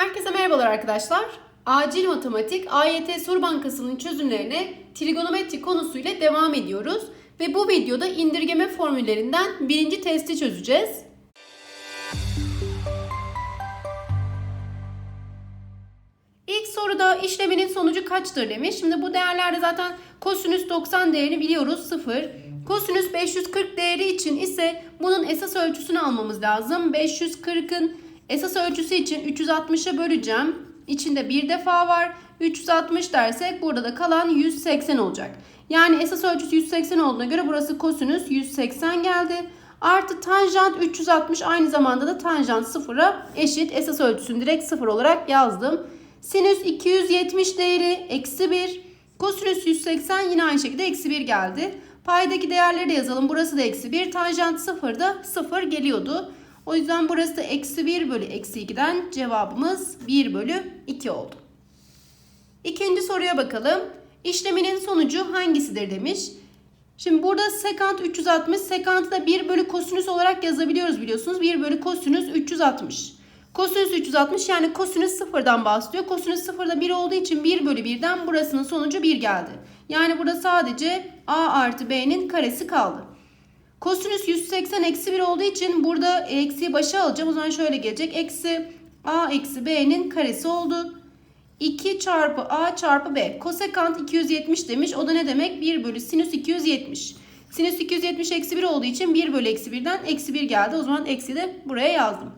Herkese merhabalar arkadaşlar. Acil Matematik AYT Soru Bankası'nın çözümlerine trigonometri konusuyla devam ediyoruz. Ve bu videoda indirgeme formüllerinden birinci testi çözeceğiz. İlk soruda işleminin sonucu kaçtır demiş. Şimdi bu değerlerde zaten kosinüs 90 değerini biliyoruz 0. Kosinüs 540 değeri için ise bunun esas ölçüsünü almamız lazım. 540'ın esas ölçüsü için 360'a böleceğim. İçinde bir defa var. 360 dersek burada da kalan 180 olacak. Yani esas ölçüsü 180 olduğuna göre burası kosinüs 180 geldi. Artı tanjant 360 aynı zamanda da tanjant 0'a eşit. Esas ölçüsünü direkt 0 olarak yazdım. Sinüs 270 değeri eksi 1. Kosinüs 180 yine aynı şekilde eksi 1 geldi. Paydaki değerleri de yazalım. Burası da eksi 1. Tanjant 0 da 0 geliyordu. O yüzden burası eksi 1 bölü eksi 2'den cevabımız 1 bölü 2 oldu. İkinci soruya bakalım. İşleminin sonucu hangisidir demiş. Şimdi burada sekant 360, sekantı da 1 bölü kosinüs olarak yazabiliyoruz biliyorsunuz. 1 bölü kosinüs 360. Kosinüs 360 yani kosinüs sıfırdan bahsediyor. Kosinüs sıfırda 1 olduğu için 1 bölü 1'den burasının sonucu 1 geldi. Yani burada sadece a artı b'nin karesi kaldı. Kosinüs 180 eksi 1 olduğu için burada eksiyi başa alacağım. O zaman şöyle gelecek. Eksi a eksi b'nin karesi oldu. 2 çarpı a çarpı b. Kosekant 270 demiş. O da ne demek? 1 bölü sinüs 270. Sinüs 270 eksi 1 olduğu için 1 bölü eksi 1'den eksi 1 geldi. O zaman eksi de buraya yazdım.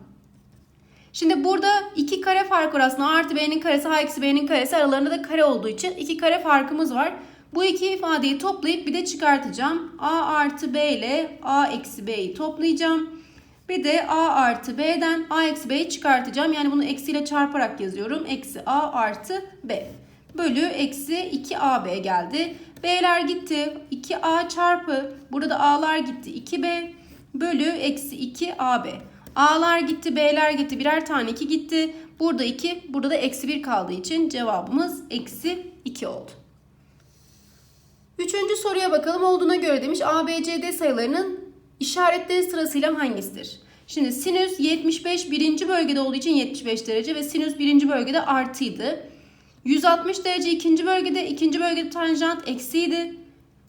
Şimdi burada iki kare fark var aslında. A artı b'nin karesi a eksi b'nin karesi aralarında da kare olduğu için iki kare farkımız var. Bu iki ifadeyi toplayıp bir de çıkartacağım. a artı b ile a eksi b'yi toplayacağım. Bir de a artı b'den a eksi b'yi çıkartacağım. Yani bunu eksiyle çarparak yazıyorum. Eksi a artı b. Bölü eksi 2ab geldi. B'ler gitti. 2a çarpı. Burada a'lar gitti. 2b. Bölü eksi 2ab. A'lar gitti, B'ler gitti. Birer tane 2 gitti. Burada 2, burada da eksi 1 kaldığı için cevabımız eksi 2 oldu. Üçüncü soruya bakalım. Olduğuna göre demiş ABCD sayılarının işaretleri sırasıyla hangisidir? Şimdi sinüs 75 birinci bölgede olduğu için 75 derece ve sinüs birinci bölgede artıydı. 160 derece ikinci bölgede, ikinci bölgede tanjant eksiydi.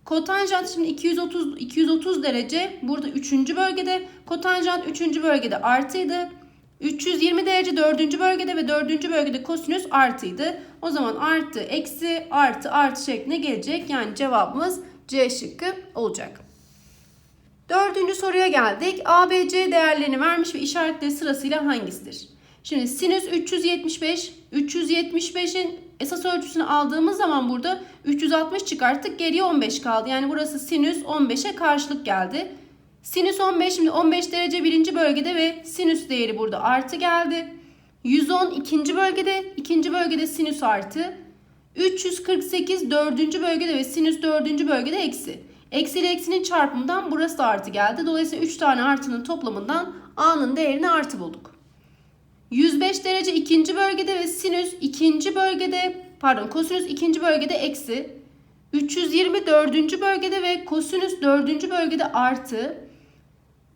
Kotanjant şimdi 230 230 derece burada 3. bölgede. Kotanjant 3. bölgede artıydı. 320 derece 4. bölgede ve 4. bölgede kosinüs artıydı. O zaman artı eksi artı artı şeklinde gelecek. Yani cevabımız C şıkkı olacak. Dördüncü soruya geldik. ABC değerlerini vermiş ve işaretleri sırasıyla hangisidir? Şimdi sinüs 375, 375'in esas ölçüsünü aldığımız zaman burada 360 çıkarttık. Geriye 15 kaldı. Yani burası sinüs 15'e karşılık geldi. Sinüs 15 şimdi 15 derece birinci bölgede ve sinüs değeri burada artı geldi. 110 ikinci bölgede, ikinci bölgede sinüs artı. 348 dördüncü bölgede ve sinüs dördüncü bölgede eksi. Eksi ile eksinin çarpımından burası da artı geldi. Dolayısıyla 3 tane artının toplamından a'nın değerini artı bulduk. 105 derece ikinci bölgede ve sinüs ikinci bölgede pardon kosinüs ikinci bölgede eksi. 320 dördüncü bölgede ve kosinüs dördüncü bölgede artı.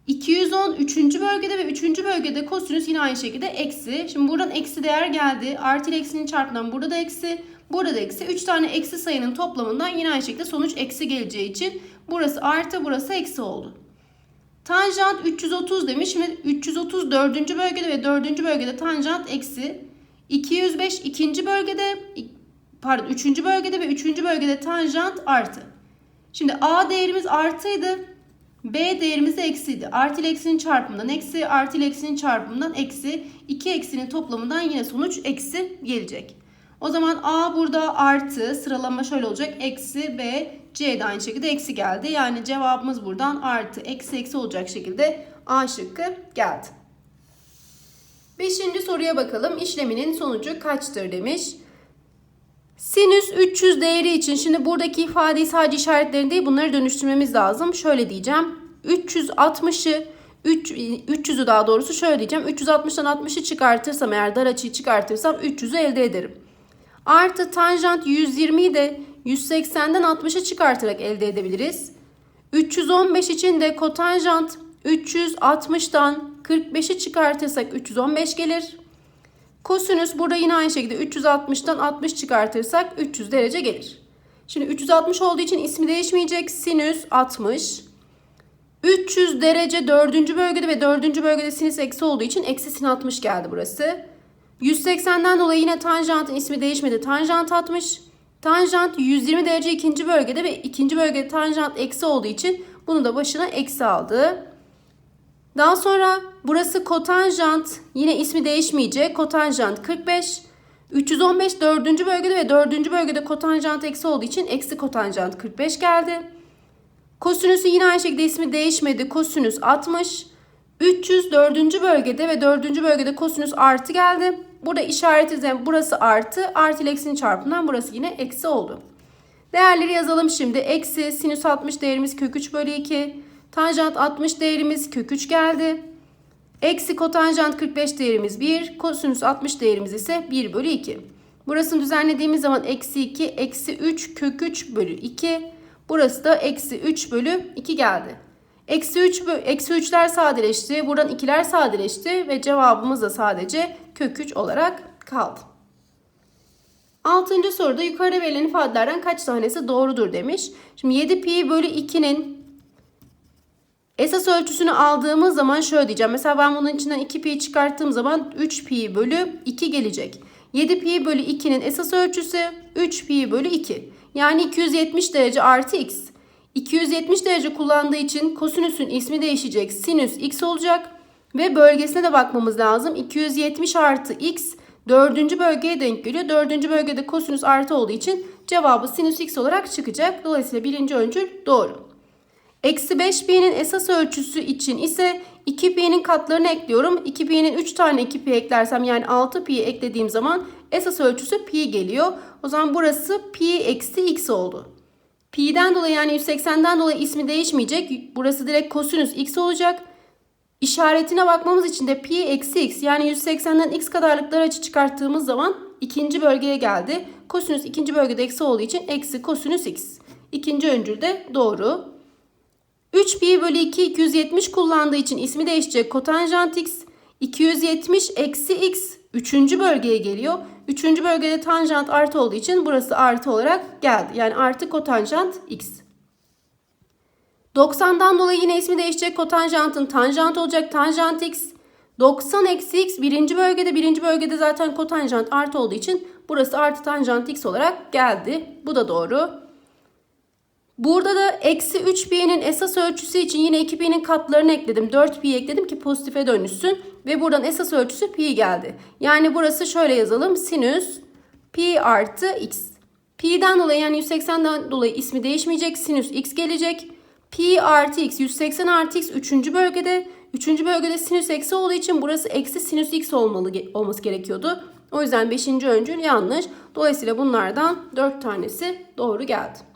210 üçüncü bölgede ve üçüncü bölgede kosinüs yine aynı şekilde eksi. Şimdi buradan eksi değer geldi. Artı ile eksinin çarpımından burada da eksi. Burada da eksi. 3 tane eksi sayının toplamından yine aynı şekilde sonuç eksi geleceği için burası artı burası eksi oldu. Tanjant 330 demiş. Şimdi 330 dördüncü bölgede ve dördüncü bölgede tanjant eksi. 205 ikinci bölgede pardon üçüncü bölgede ve üçüncü bölgede tanjant artı. Şimdi A değerimiz artıydı. B değerimiz de eksiydi. Artı eksinin çarpımından eksi, artı eksinin çarpımından eksi. iki eksinin toplamından yine sonuç eksi gelecek. O zaman A burada artı, sıralama şöyle olacak. Eksi B, C de aynı şekilde eksi geldi. Yani cevabımız buradan artı, eksi, eksi olacak şekilde A şıkkı geldi. Beşinci soruya bakalım. İşleminin sonucu kaçtır demiş. Sinüs 300 değeri için şimdi buradaki ifadeyi sadece işaretlerini değil bunları dönüştürmemiz lazım. Şöyle diyeceğim. 360'ı 3, 300'ü daha doğrusu şöyle diyeceğim. 360'dan 60'ı çıkartırsam eğer dar açıyı çıkartırsam 300'ü elde ederim. Artı tanjant 120'yi de 180'den 60'a çıkartarak elde edebiliriz. 315 için de kotanjant 360'dan 45'i çıkartırsak 315 gelir. Kosinüs burada yine aynı şekilde 360'tan 60 çıkartırsak 300 derece gelir. Şimdi 360 olduğu için ismi değişmeyecek. Sinüs 60. 300 derece 4. bölgede ve 4. bölgede sinüs eksi olduğu için eksi sin 60 geldi burası. 180'den dolayı yine tanjantın ismi değişmedi. Tanjant 60. Tanjant 120 derece ikinci bölgede ve ikinci bölgede tanjant eksi olduğu için bunu da başına eksi aldı. Daha sonra burası kotanjant yine ismi değişmeyecek. Kotanjant 45. 315 dördüncü bölgede ve dördüncü bölgede kotanjant eksi olduğu için eksi kotanjant 45 geldi. Kosinüsü yine aynı şekilde ismi değişmedi. Kosinüs 60. 300 dördüncü bölgede ve dördüncü bölgede kosinüs artı geldi. Burada işaret üzerine burası artı. Artı ile eksinin çarpımından burası yine eksi oldu. Değerleri yazalım şimdi. Eksi sinüs 60 değerimiz kök 3 bölü 2. Tanjant 60 değerimiz kök 3 geldi. Eksi kotanjant 45 değerimiz 1. Kosinüs 60 değerimiz ise 1 bölü 2. Burasını düzenlediğimiz zaman eksi 2, eksi 3 kök 3 bölü 2. Burası da eksi 3 bölü 2 geldi. Eksi 3, eksi 3'ler sadeleşti. Buradan 2'ler sadeleşti ve cevabımız da sadece kök 3 olarak kaldı. Altıncı soruda yukarıda verilen ifadelerden kaç tanesi doğrudur demiş. Şimdi 7 pi bölü 2'nin esas ölçüsünü aldığımız zaman şöyle diyeceğim. Mesela ben bunun içinden 2 pi çıkarttığım zaman 3 pi bölü 2 gelecek. 7 pi bölü 2'nin esas ölçüsü 3 pi bölü 2. Yani 270 derece artı x. 270 derece kullandığı için kosinüsün ismi değişecek. Sinüs x olacak. Ve bölgesine de bakmamız lazım. 270 artı x dördüncü bölgeye denk geliyor. Dördüncü bölgede kosinüs artı olduğu için cevabı sinüs x olarak çıkacak. Dolayısıyla birinci öncül doğru. Eksi 5 pi'nin esas ölçüsü için ise 2 pi'nin katlarını ekliyorum. 2 pi'nin 3 tane 2 pi eklersem yani 6 pi eklediğim zaman esas ölçüsü pi geliyor. O zaman burası pi eksi x oldu. Pi'den dolayı yani 180'den dolayı ismi değişmeyecek. Burası direkt kosinüs x olacak. İşaretine bakmamız için de pi eksi x yani 180'den x kadarlıklar açı çıkarttığımız zaman ikinci bölgeye geldi. Kosinüs ikinci bölgede eksi olduğu için eksi kosinüs x. İkinci öncül de doğru. 3 pi bölü 2 270 kullandığı için ismi değişecek kotanjant x. 270 eksi x 3. bölgeye geliyor. 3. bölgede tanjant artı olduğu için burası artı olarak geldi. Yani artı kotanjant x. 90'dan dolayı yine ismi değişecek. Kotanjantın tanjant olacak. Tanjant x. 90 eksi x birinci bölgede. Birinci bölgede zaten kotanjant artı olduğu için burası artı tanjant x olarak geldi. Bu da doğru. Burada da eksi 3 pi'nin esas ölçüsü için yine 2 pi'nin katlarını ekledim. 4 pi ekledim ki pozitife dönüşsün. Ve buradan esas ölçüsü pi geldi. Yani burası şöyle yazalım. Sinüs pi artı x. Pi'den dolayı yani 180'den dolayı ismi değişmeyecek. Sinüs x gelecek. Pi artı x 180 artı x 3. bölgede. 3. bölgede sinüs eksi olduğu için burası eksi sinüs x olmalı, olması gerekiyordu. O yüzden 5. öncül yanlış. Dolayısıyla bunlardan 4 tanesi doğru geldi.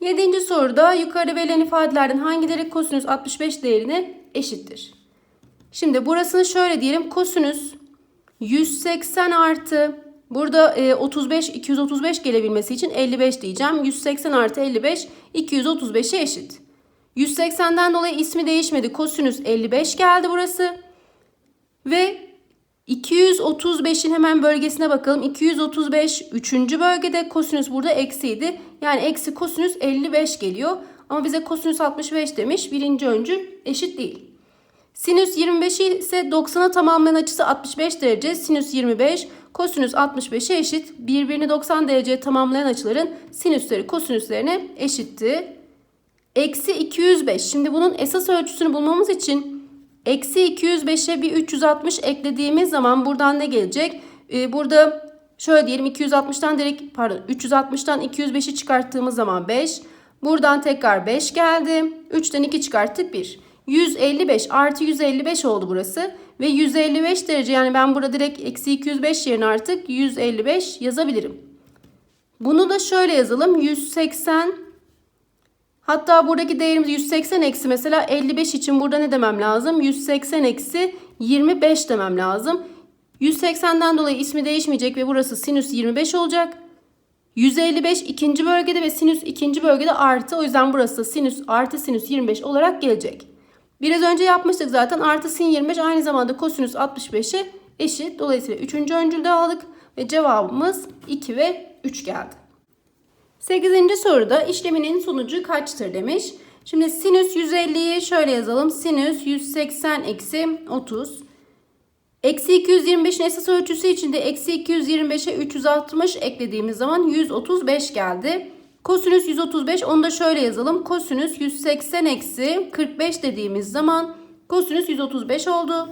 Yedinci soruda yukarıda verilen ifadelerden hangileri kosinüs 65 değerine eşittir? Şimdi burasını şöyle diyelim. Kosinüs 180 artı burada 35 235 gelebilmesi için 55 diyeceğim. 180 artı 55 235'e eşit. 180'den dolayı ismi değişmedi. Kosinüs 55 geldi burası. Ve 235'in hemen bölgesine bakalım. 235 3. bölgede kosinüs burada eksiydi. Yani eksi kosinüs 55 geliyor. Ama bize kosinüs 65 demiş. Birinci öncül eşit değil. Sinüs 25 ise 90'a tamamlayan açısı 65 derece. Sinüs 25 kosinüs 65'e eşit. Birbirini 90 dereceye tamamlayan açıların sinüsleri kosinüslerine eşitti. Eksi 205. Şimdi bunun esas ölçüsünü bulmamız için Eksi 205'e bir 360 eklediğimiz zaman buradan ne gelecek? Ee, burada şöyle diyelim 260'tan direkt pardon 360'tan 205'i çıkarttığımız zaman 5. Buradan tekrar 5 geldi. 3'ten 2 çıkarttık 1. 155 artı 155 oldu burası. Ve 155 derece yani ben burada direkt eksi 205 yerine artık 155 yazabilirim. Bunu da şöyle yazalım. 180 Hatta buradaki değerimiz 180 eksi mesela 55 için burada ne demem lazım? 180 eksi 25 demem lazım. 180'den dolayı ismi değişmeyecek ve burası sinüs 25 olacak. 155 ikinci bölgede ve sinüs ikinci bölgede artı. O yüzden burası sinüs artı sinüs 25 olarak gelecek. Biraz önce yapmıştık zaten artı sin 25 aynı zamanda kosinüs 65'e eşit. Dolayısıyla 3. öncülde aldık ve cevabımız 2 ve 3 geldi. 8. soruda işleminin sonucu kaçtır demiş. Şimdi sinüs 150'yi şöyle yazalım. Sinüs 180 eksi 30. Eksi 225'in esas ölçüsü içinde eksi 225'e 360 eklediğimiz zaman 135 geldi. Kosinüs 135 onu da şöyle yazalım. Kosinüs 180 eksi 45 dediğimiz zaman kosinüs 135 oldu.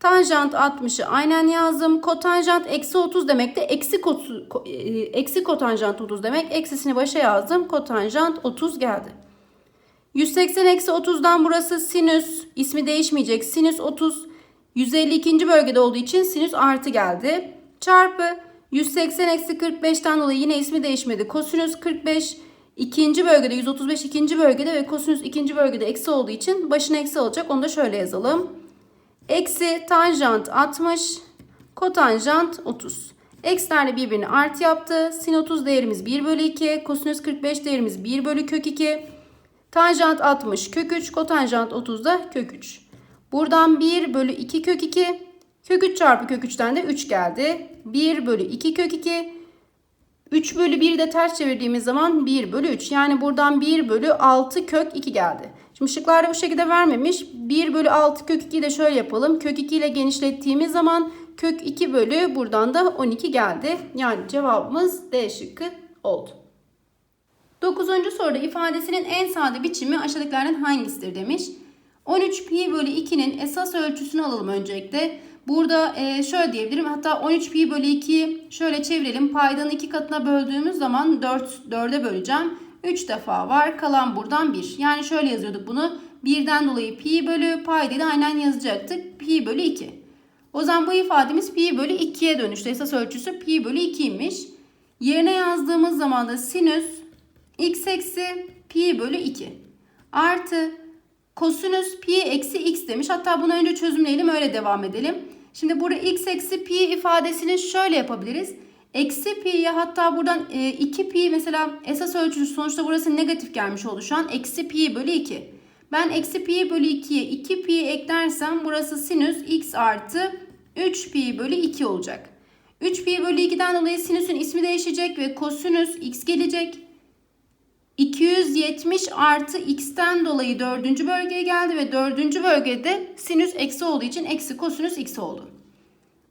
Tanjant 60'ı aynen yazdım. Kotanjant eksi 30 demek de eksi, kotu, ko- e, eksi kotanjant 30 demek. Eksisini başa yazdım. Kotanjant 30 geldi. 180 eksi 30'dan burası sinüs. ismi değişmeyecek. Sinüs 30. 152. bölgede olduğu için sinüs artı geldi. Çarpı 180 eksi 45'ten dolayı yine ismi değişmedi. Kosinüs 45 ikinci bölgede 135 ikinci bölgede ve kosinüs ikinci bölgede eksi olduğu için başına eksi olacak. Onu da şöyle yazalım. Eksi tanjant 60 kotanjant 30. Eksilerle birbirini artı yaptı. Sin 30 değerimiz 1 bölü 2. Kosinüs 45 değerimiz 1 bölü kök 2. Tanjant 60 kök 3. Kotanjant 30 da kök 3. Buradan 1 bölü 2 kök 2. Kök 3 çarpı kök 3'ten de 3 geldi. 1 bölü 2 kök 2. 3 bölü 1'i de ters çevirdiğimiz zaman 1 bölü 3. Yani buradan 1 bölü 6 kök 2 geldi. Şimdi şıklarda bu şekilde vermemiş. 1 bölü 6 kök 2'yi de şöyle yapalım. Kök 2 ile genişlettiğimiz zaman kök 2 bölü buradan da 12 geldi. Yani cevabımız D şıkkı oldu. 9. soruda ifadesinin en sade biçimi aşağıdakilerden hangisidir demiş. 13 pi bölü 2'nin esas ölçüsünü alalım öncelikle. Burada e, şöyle diyebilirim. Hatta 13 pi bölü 2'yi şöyle çevirelim. Paydanın iki katına böldüğümüz zaman 4, 4'e böleceğim. 3 defa var. Kalan buradan 1. Yani şöyle yazıyorduk bunu. 1'den dolayı pi bölü paydayı da aynen yazacaktık. Pi bölü 2. O zaman bu ifademiz pi bölü 2'ye dönüştü. Esas ölçüsü pi bölü 2'ymiş. Yerine yazdığımız zaman da sinüs x eksi pi bölü 2 artı kosinüs pi eksi x demiş. Hatta bunu önce çözümleyelim öyle devam edelim. Şimdi burada x eksi pi ifadesini şöyle yapabiliriz. Eksi pi'ye hatta buradan e, 2 pi mesela esas ölçüsü sonuçta burası negatif gelmiş oldu şu an. Eksi pi bölü 2. Ben eksi pi bölü 2'ye 2 pi eklersem burası sinüs x artı 3 pi bölü 2 olacak. 3 pi bölü 2'den dolayı sinüsün ismi değişecek ve kosinüs x gelecek. 270 artı x'ten dolayı dördüncü bölgeye geldi ve dördüncü bölgede sinüs eksi olduğu için eksi kosinüs x oldu.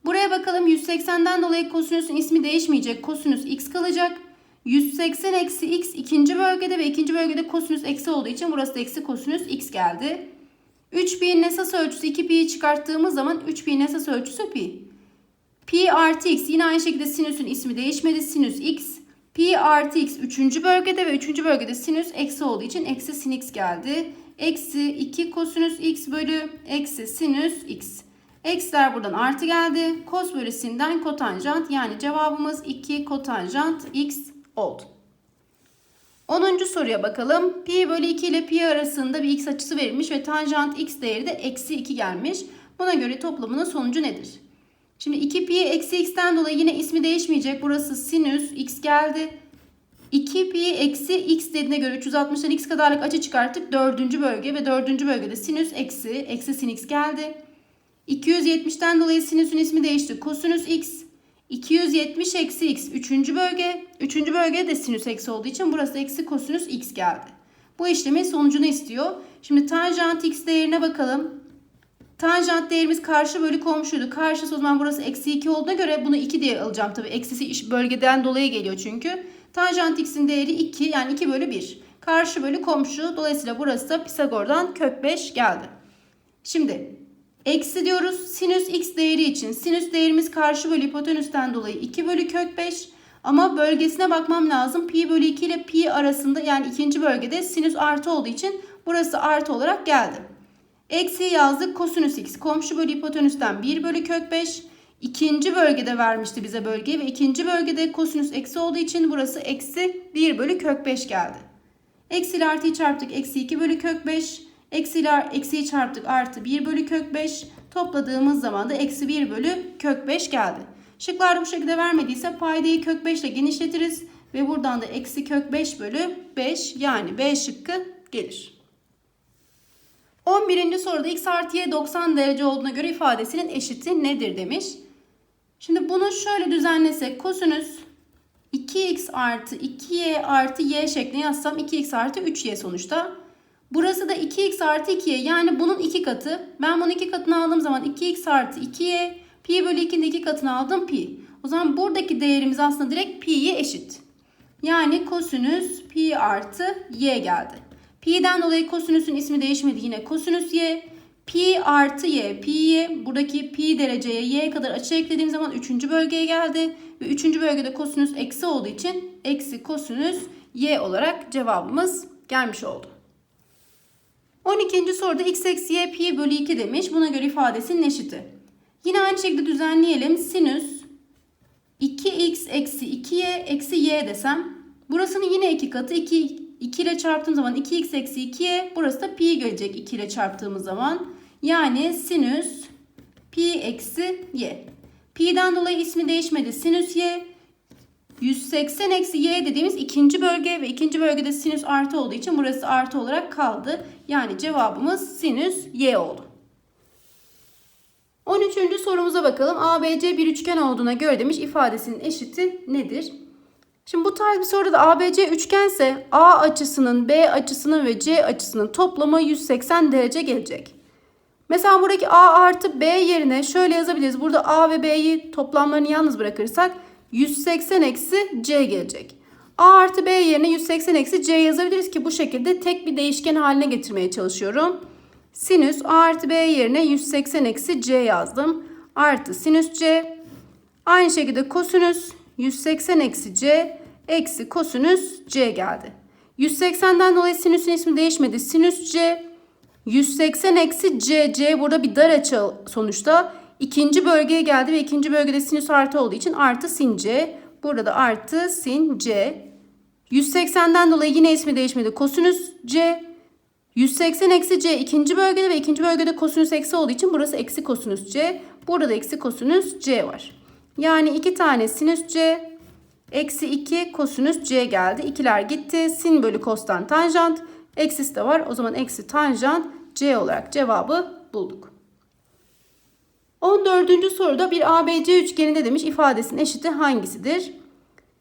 Buraya bakalım 180'den dolayı kosinüsün ismi değişmeyecek. Kosinüs x kalacak. 180 eksi x ikinci bölgede ve ikinci bölgede kosinüs eksi olduğu için burası da eksi kosinüs x geldi. 3 pi'nin esas ölçüsü 2 pi'yi çıkarttığımız zaman 3 pi'nin esas ölçüsü pi. Pi artı x yine aynı şekilde sinüsün ismi değişmedi. Sinüs x. Pi artı x 3. bölgede ve 3. bölgede sinüs eksi olduğu için eksi sin x geldi. Eksi 2 kosinüs x bölü eksi sinüs x. Eksiler buradan artı geldi. Kos bölü sinden kotanjant yani cevabımız 2 kotanjant x oldu. 10. soruya bakalım. Pi bölü 2 ile pi arasında bir x açısı verilmiş ve tanjant x değeri de eksi 2 gelmiş. Buna göre toplamının sonucu nedir? Şimdi 2 pi eksi x'ten dolayı yine ismi değişmeyecek. Burası sinüs x geldi. 2 pi eksi x dediğine göre 360'dan x kadarlık açı çıkarttık. Dördüncü bölge ve dördüncü bölgede sinüs eksi eksi sin x geldi. 270'ten dolayı sinüsün ismi değişti. Kosinüs x. 270 eksi x. Üçüncü bölge. Üçüncü bölge de sinüs eksi olduğu için burası eksi kosinüs x geldi. Bu işlemin sonucunu istiyor. Şimdi tanjant x değerine bakalım. Tanjant değerimiz karşı bölü komşuydu. Karşısı o zaman burası eksi 2 olduğuna göre bunu 2 diye alacağım. Tabi eksisi iş bölgeden dolayı geliyor çünkü. Tanjant x'in değeri 2 yani 2 bölü 1. Karşı bölü komşu. Dolayısıyla burası da Pisagor'dan kök 5 geldi. Şimdi eksi diyoruz sinüs x değeri için. Sinüs değerimiz karşı bölü hipotenüsten dolayı 2 bölü kök 5. Ama bölgesine bakmam lazım. Pi bölü 2 ile pi arasında yani ikinci bölgede sinüs artı olduğu için burası artı olarak geldi. Eksi yazdık kosinüs x. Komşu bölü hipotenüsten 1 bölü kök 5. İkinci bölgede vermişti bize bölgeyi ve ikinci bölgede kosinüs eksi olduğu için burası eksi 1 bölü kök 5 geldi. Eksi ile artıyı çarptık. Eksi 2 bölü kök 5. Eksi ile eksiyi çarptık. Artı 1 bölü kök 5. Topladığımız zaman da eksi 1 bölü kök 5 geldi. Şıklar bu şekilde vermediyse paydayı kök 5 ile genişletiriz. Ve buradan da eksi kök 5 bölü 5 yani B şıkkı gelir. 11. soruda x artı y 90 derece olduğuna göre ifadesinin eşiti nedir demiş. Şimdi bunu şöyle düzenlesek kosinüs 2x artı 2y artı y şeklinde yazsam 2x artı 3y sonuçta. Burası da 2x artı 2y yani bunun iki katı. Ben bunun iki katını aldığım zaman 2x artı 2y pi bölü 2'nin iki katını aldım pi. O zaman buradaki değerimiz aslında direkt pi'ye eşit. Yani kosinüs pi artı y geldi. Pi'den dolayı kosinüsün ismi değişmedi yine kosinüs y. Pi artı y, pi y. Buradaki pi dereceye y kadar açı eklediğim zaman 3. bölgeye geldi. Ve 3. bölgede kosinüs eksi olduğu için eksi kosinüs y olarak cevabımız gelmiş oldu. 12. soruda x eksi y pi bölü 2 demiş. Buna göre ifadesinin eşiti. Yine aynı şekilde düzenleyelim. Sinüs 2x eksi 2y eksi y desem. Burasının yine iki katı 2, 2 ile çarptığım zaman 2x eksi 2y. Burası da pi gelecek 2 ile çarptığımız zaman. Yani sinüs pi eksi y. Pi'den dolayı ismi değişmedi. Sinüs y. 180 eksi y dediğimiz ikinci bölge ve ikinci bölgede sinüs artı olduğu için burası artı olarak kaldı. Yani cevabımız sinüs y oldu. 13. sorumuza bakalım. ABC bir üçgen olduğuna göre demiş ifadesinin eşiti nedir? Şimdi bu tarz bir soruda ABC üçgense A açısının, B açısının ve C açısının toplamı 180 derece gelecek. Mesela buradaki A artı B yerine şöyle yazabiliriz. Burada A ve B'yi toplamlarını yalnız bırakırsak 180 eksi C gelecek. A artı B yerine 180 eksi C yazabiliriz ki bu şekilde tek bir değişken haline getirmeye çalışıyorum. Sinüs A artı B yerine 180 eksi C yazdım. Artı sinüs C. Aynı şekilde kosinüs 180 eksi C eksi kosinüs C geldi. 180'den dolayı sinüsün ismi değişmedi. Sinüs C 180 eksi C. C burada bir dar açı sonuçta. ikinci bölgeye geldi ve ikinci bölgede sinüs artı olduğu için artı sin C. Burada da artı sin C. 180'den dolayı yine ismi değişmedi. Kosinüs C. 180 eksi C ikinci bölgede ve ikinci bölgede kosinüs eksi olduğu için burası eksi kosinüs C. Burada da eksi kosinüs C var. Yani iki tane sinüs C eksi 2 kosinüs C geldi. İkiler gitti. Sin bölü kostan tanjant. Eksisi de var. O zaman eksi tanjant C olarak cevabı bulduk. 14. soruda bir ABC üçgeninde demiş ifadesinin eşiti hangisidir?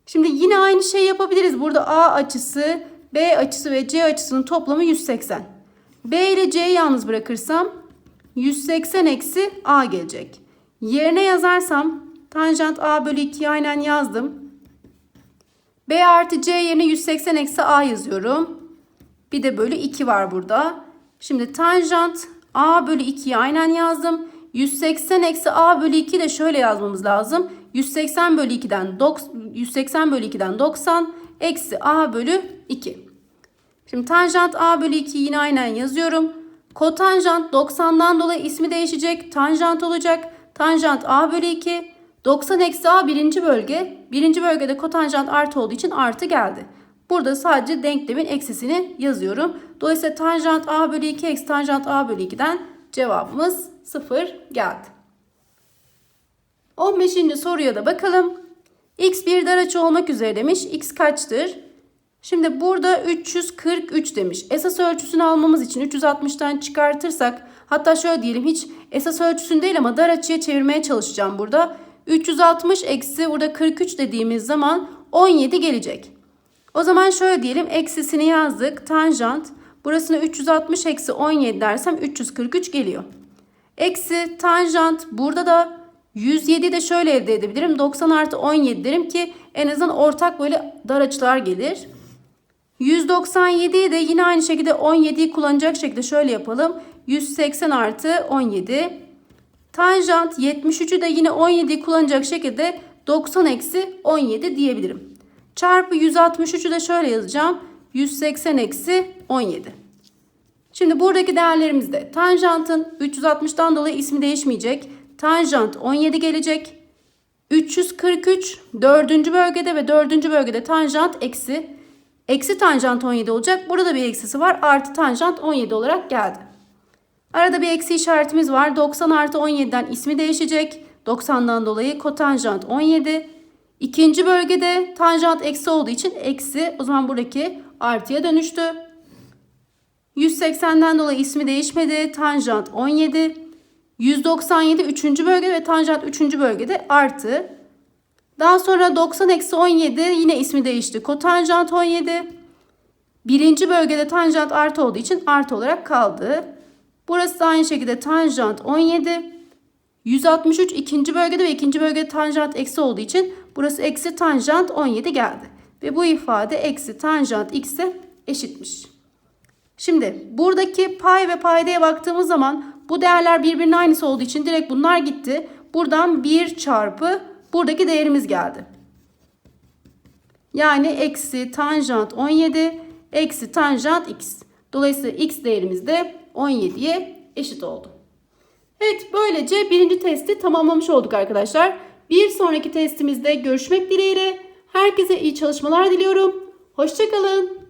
Şimdi yine aynı şey yapabiliriz. Burada A açısı, B açısı ve C açısının toplamı 180. B ile C'yi yalnız bırakırsam 180 eksi A gelecek. Yerine yazarsam tanjant A bölü 2'yi aynen yazdım. B artı C yerine 180 eksi A yazıyorum. Bir de bölü 2 var burada. Şimdi tanjant A bölü 2'yi aynen yazdım. 180 eksi A bölü 2 de şöyle yazmamız lazım. 180 bölü 2'den 180 bölü 2'den 90 eksi A bölü 2. Şimdi tanjant A bölü 2'yi yine aynen yazıyorum. Kotanjant 90'dan dolayı ismi değişecek. Tanjant olacak. Tanjant A bölü 2. 90 eksi A birinci bölge. Birinci bölgede kotanjant artı olduğu için artı geldi. Burada sadece denklemin eksisini yazıyorum. Dolayısıyla tanjant A bölü 2 eksi tanjant A bölü 2'den cevabımız 0 geldi. 15. soruya da bakalım. X bir dar açı olmak üzere demiş. X kaçtır? Şimdi burada 343 demiş. Esas ölçüsünü almamız için 360'tan çıkartırsak hatta şöyle diyelim hiç esas ölçüsünü değil ama dar açıya çevirmeye çalışacağım burada. 360 eksi burada 43 dediğimiz zaman 17 gelecek. O zaman şöyle diyelim eksisini yazdık. Tanjant burasına 360 eksi 17 dersem 343 geliyor. Eksi tanjant burada da 107 de şöyle elde edebilirim. 90 artı 17 derim ki en azından ortak böyle dar açılar gelir. 197'yi de yine aynı şekilde 17'yi kullanacak şekilde şöyle yapalım. 180 artı 17. Tanjant 73'ü de yine 17'yi kullanacak şekilde 90 eksi 17 diyebilirim. Çarpı 163'ü de şöyle yazacağım. 180 eksi 17. Şimdi buradaki değerlerimizde tanjantın 360'dan dolayı ismi değişmeyecek. Tanjant 17 gelecek. 343 dördüncü bölgede ve dördüncü bölgede tanjant eksi. Eksi tanjant 17 olacak. Burada bir eksisi var. Artı tanjant 17 olarak geldi. Arada bir eksi işaretimiz var. 90 artı 17'den ismi değişecek. 90'dan dolayı kotanjant 17. İkinci bölgede tanjant eksi olduğu için eksi. O zaman buradaki artıya dönüştü. 180'den dolayı ismi değişmedi. Tanjant 17. 197 3. bölgede ve tanjant 3. bölgede artı. Daha sonra 90 eksi 17 yine ismi değişti. Kotanjant 17. Birinci bölgede tanjant artı olduğu için artı olarak kaldı. Burası da aynı şekilde tanjant 17. 163 ikinci bölgede ve ikinci bölgede tanjant eksi olduğu için burası eksi tanjant 17 geldi. Ve bu ifade eksi tanjant x'e eşitmiş. Şimdi buradaki pay ve paydaya baktığımız zaman bu değerler birbirinin aynısı olduğu için direkt bunlar gitti. Buradan 1 çarpı buradaki değerimiz geldi. Yani eksi tanjant 17 eksi tanjant x. Dolayısıyla x değerimiz de 17'ye eşit oldu. Evet böylece birinci testi tamamlamış olduk arkadaşlar. Bir sonraki testimizde görüşmek dileğiyle. Herkese iyi çalışmalar diliyorum. Hoşçakalın.